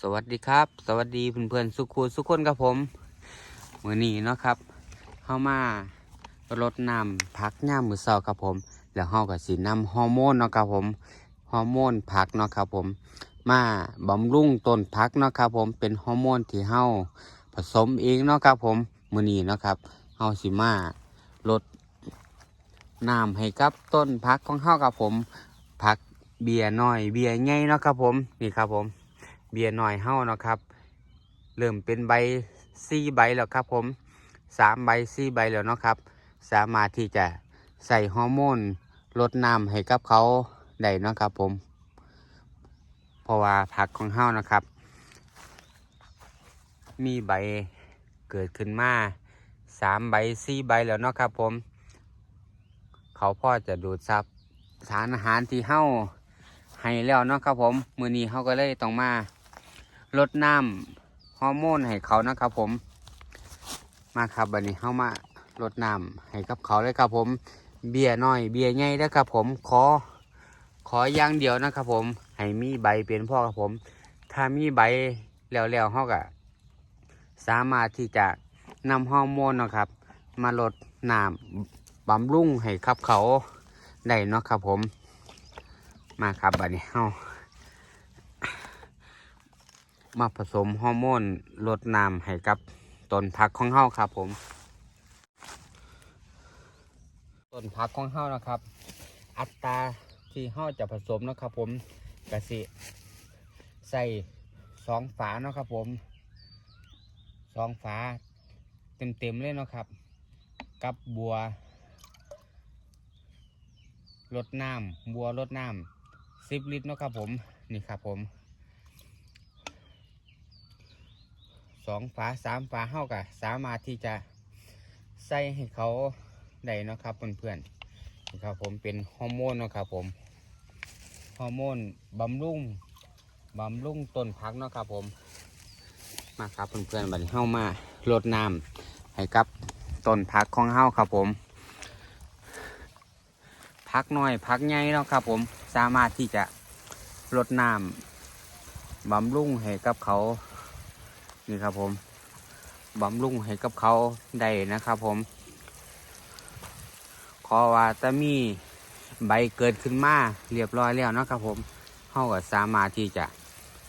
สวัสดีครับ สวัสดีเพื่อนๆสุขูสุขคนครับผมมือนี้เนาะครับเข้ามารดน้ำพักย่ามมือเศร้าครับผม แล้วเฮากับสีน้ำฮอร์โมนเนาะครับผมฮอร์โมนพักเนาะครับผม มาบำรุงต้นพักเนาะครับผมเป็นฮอร์โมนที่เฮาผสมเองเนาะครับผมมือนี้เนาะครับเฮาสิมาลดน้ำให้กับต้นพักของเฮาครับผมพักเบียร์น้อยเบียร์ใหญ่เนาะครับผมนี่ครับผม เบียร์หน่อยเฮ้าเนาะครับ เริ่มเป็นใบสี่ใบแล้วครับผมสามใบสี่ใบแล้วเนาะครับ สามารถที่จะใส่ฮอร์โมนลดน้ำให้กับเขาได้เนาะครับผม เพราะว่าผักของเฮ้านะครับ มีใบเกิดขึ้นมาสามใบสี่ใบแล้วเนาะครับผม เขาพ่อจะดูดซับสารอาหารที่เฮ้าให้แล้วเนาะครับผม มือนี้เขาก็เลยต้องมา ลดน้ำฮอร์โมนให้เขานะครับผม มาครับวันนี้เข้ามาลดน้ำให้กับเขาเลยครับผม เบียร์น้อย เบียร์ใหญ่แล้วครับผมขอขออย่างเดียวนะครับผม ให้มีใบเป็นพ่อครับผม ถ้ามีใบแล้วๆเขาก็สามารถที่จะนำฮอร์โมนนะครับ มาลดน้ำบำรุงให้ครับเขาได้เนาะครับผม มาครับบัดนี้เฮา มาผสมฮอร์โมนลดน้ำให้กับต้นพักของเฮาครับผมต้นพักของเฮานะครับ อัตราที่เฮาจะผสมนะครับผมกะสิใส่สองฝาเนาะครับผมสองฝาเต็มๆเลยเนาะครับ กับบัวลดน้ำบัวลดน้ำสิบลิตรเนาะครับผมนี่ครับผม สองฝาสามฝาเท่ากับสามารถที่จะใส่ให้เขาได้นะครับเพื่อนๆนี่ครับผมเป็นฮอร์โมนนะครับผมฮอร์โมนบำรุงบำรุงต้นพักนะครับผมมาครับเพื่อนๆบัดนี้เฮามาลดน้ำให้กับต้นพักของเฮาครับผมพักน้อยพักใหญ่เนาะครับผมสามารถที่จะลดน้ำบำรุงให้กับเขา นี่ครับผมบำรุงให้กับเขาได้นะครับผม ขอว่าจะมีใบเกิดขึ้นมาเรียบร้อยแล้วนะครับผมเขาก็สามารถที่จะ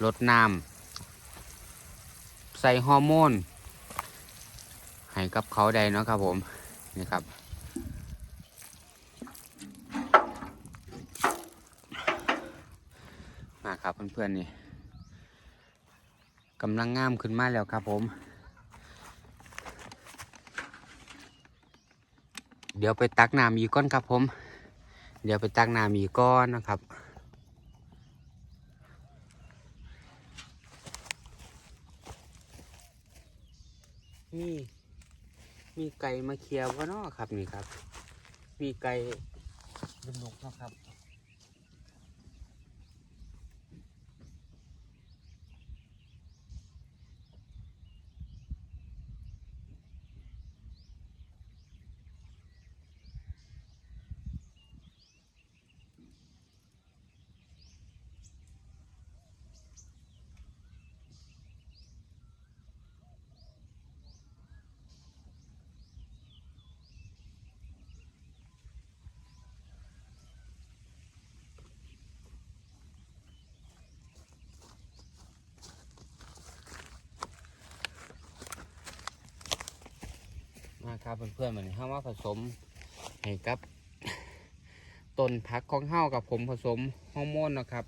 ลดน้ำใส่ฮอร์โมนให้กับเขาได้เนาะครับผมนี่ครับมาครับเพื่อนๆนี่ กำลังงามขึ้นมาแล้วครับผม เดี๋ยวไปตักน้ำอีกก้อนครับผม เดี๋ยวไปตักน้ำอีกก้อนนะครับมีมีไก่มาเคลียร์วะเนาะครับนี่ครับ มีไก่เป็นนกนะครับ ครับเพื่อนๆเหมือนเฮามาผสมให้กับต้นพักของเฮากับผมผสมฮอร์โมนนะครับ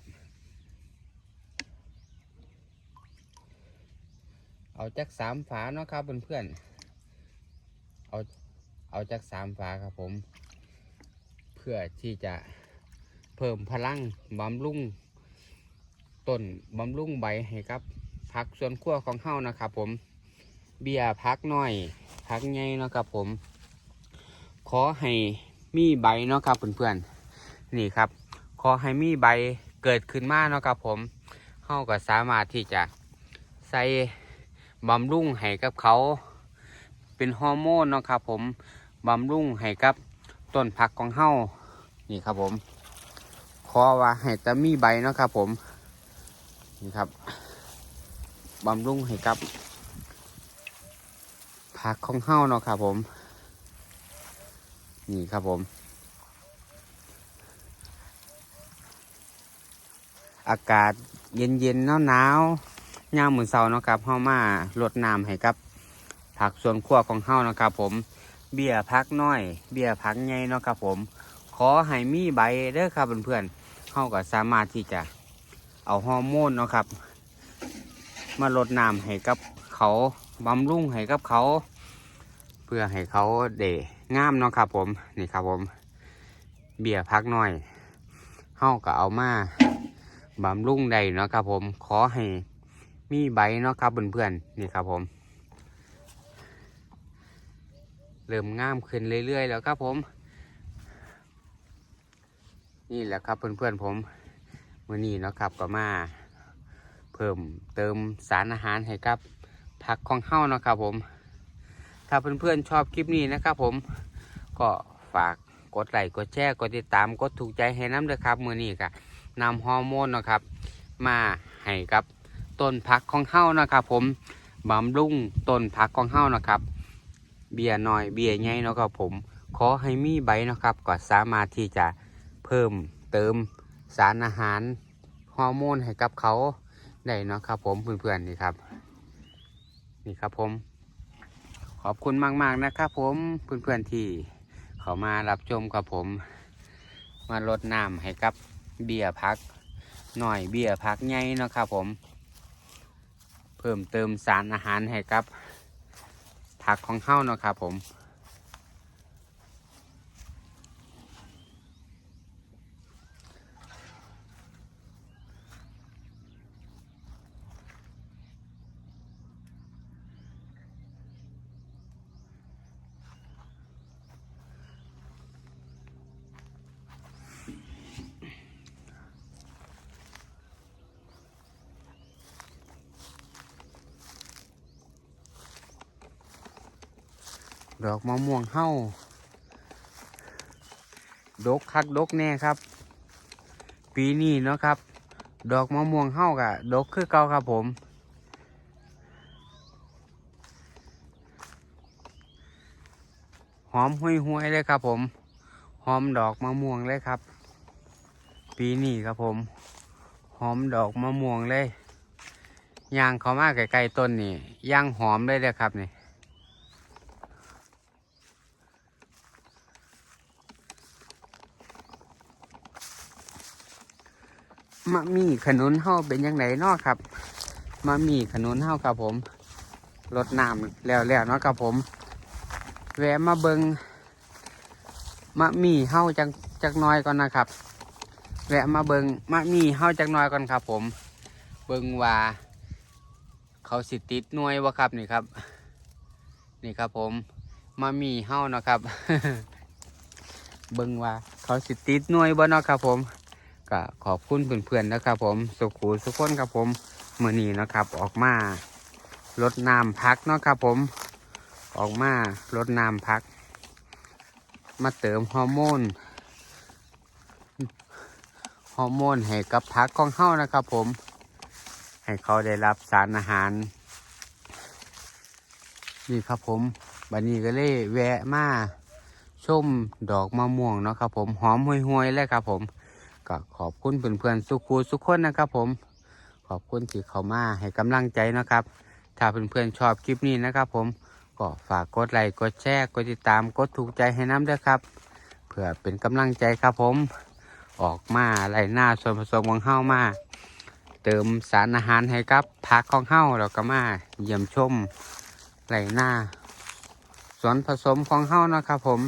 เอาจากสามฝาเนาะครับเพื่อนๆเอาเอาจากสามฝาครับผม เพื่อที่จะเพิ่มพลังบำรุงต้นบำรุงใบให้กับพักส่วนขั้วของเฮานะครับผมเบียร์พักหน้อย พักใหญ่เนาะครับผม ขอให้มีใบเนาะครับเพื่อนๆนี่ครับ ขอให้มีใบเกิดขึ้นมาเนาะครับผมเฮาก็สามารถที่จะใส่บำรุงให้กับเขา เป็นฮอร์โมนเนาะครับผมบำรุงให้กับต้นผักของเฮานี่ครับผมขอว่าให้แต่มีใบเนาะครับผมนี่ครับบำรุงให้กับ ผักของเฮาเนาะครับผม นี่ครับผม อากาศเย็นเย็นหนาวหนาวๆยามมื้อเช้าเนาะครับเฮามารดน้ำให้กับ ผักสวนครัวของเฮาเนาะครับผม เบี้ยพักน้อย เบี้ยพักใหญ่เนาะครับผม ขอให้มีใบเด้อครับเพื่อนๆเฮาก็สามารถที่จะเอาฮอร์โมนเนาะครับ มาลดน้ำให้กับเขา บำรุงให้กับเขา เพื่อให้เขาเด่งามเนาะครับผมนี่ครับผม เบี้ยพักหน้อยเฮาก็เอามาบำรุงได้เนาะครับผมขอให้มีใบเนาะครับเพื่อนๆนี่ครับผม เริ่มงามขึ้นเรื่อยๆแล้วครับผม นี่แหละครับเพื่อนๆผมมื่อนี้เนาะครับก็มา เพิ่มเติมสารอาหารให้กับ ผักของเฮ้านะครับผม ถ้าเพื่อนๆชอบคลิปนี้นะครับผม ก็ฝากกดไลค์กดแชร์กดติดตามกดถูกใจให้น้ำเลยครับมื่อนี้ก็นำฮอร์โมนนะครับ มาให้กับต้นผักของเฮ้านะครับ ผมบำรุงต้นผักของเฮ้านะครับ เบียร์น้อยเบียร์ใหญ่นะครับผม ขอให้มีใบนะครับ ก็สามารถที่จะเพิ่มเติมสารอาหารฮอร์โมนให้กับเขาได้นะครับผมเพื่อนๆนี่ครับ นี่ครับผม ขอบคุณมาก ๆ นะครับผมเพื่อนๆที่เขามารับชมกับผม มาลดน้ำให้กับเบียร์พักหน่อยเบียร์พักใหญ่นะครับผม เพิ่มเติมสารอาหารให้กับผักของเข้านะครับผม ดอกมะม่วงเฮ้าดกคักดกแน่ครับ ปีนี้เนาะครับ ดอกมะม่วงเฮ้ากะดกคือเก่าครับผมหอมหุยหวยๆเลยครับผมหอมดอกมะม่วงเลยครับ ปีนี้ครับผมหอมดอกมะม่วงเลยย่างเขามากใกล้ๆต้นนี่ย่างหอมเลยเลยครับนี่ มะมี่ขนุนเฮาเป็นยังไงเนาะครับมะมี่ขนุนเฮาครับผมรดน้ำแล้วแล้วเนาะครับผม แวะมาเบิงมะมี่เฮาจักจักน้อยก่อนนะครับ แวะมาเบิงมะมี่เฮาจักน้อยก่อนครับ ผม เบิงว่า เขาสิติดหน่วยวะครับนี่ครับ นี่ครับผมมะมี่เฮาเนาะครับ เบิงว่า เขาสิติดหน่วยบ่เนาะครับผม ก็ขอบคุณเพื่อนๆนะครับ ผมสุขูสุขคนครับผมมื่อนี้นะครับ ออกมาลดน้ำพักเนาะครับ ผมออกมาลดน้ำพัก มาเติมฮอร์โมนฮอร์โมนให้กับพักของเฮานะครับ ผม ให้เขาได้รับสารอาหาร นี่ครับผมบันนี้ก็เลยแวะมาชมดอกมะม่วงเนาะครับ ผมหอมห่วยๆเลยครับผม ก็ขอบคุณเพื่อนๆสุขูสุขคนนะครับ ผม ขอบคุณที่เข้ามาให้กำลังใจนะครับ ถ้าเพื่อนๆชอบคลิปนี้นะครับ ผมก็ฝากกดไลค์กดแชร์กดติดตามกดถูกใจให้น้ำด้วยครับ เพื่อเป็นกำลังใจครับผม ออกมาไล่หน้าส่วนผสมของเฮ้ามา เติมสารอาหารให้กับผักของเฮ้าเราก็มาเยี่ยมชมไล่หน้าส่วนผสมของเฮ้านะครับผม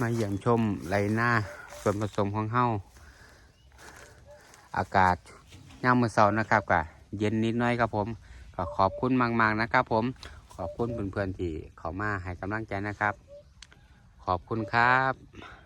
มาเยี่ยมชมไล่หน้าส่วนผสมของเฮ้า อากาศยามมือเสานะครับก็เย็นนิดหน้อยครับผมก็ขอบคุณมากๆนะครับผมขอบคุณเพื่อนๆที่เข้ามาให้กำลังใจนะครับ ขอบคุณครับ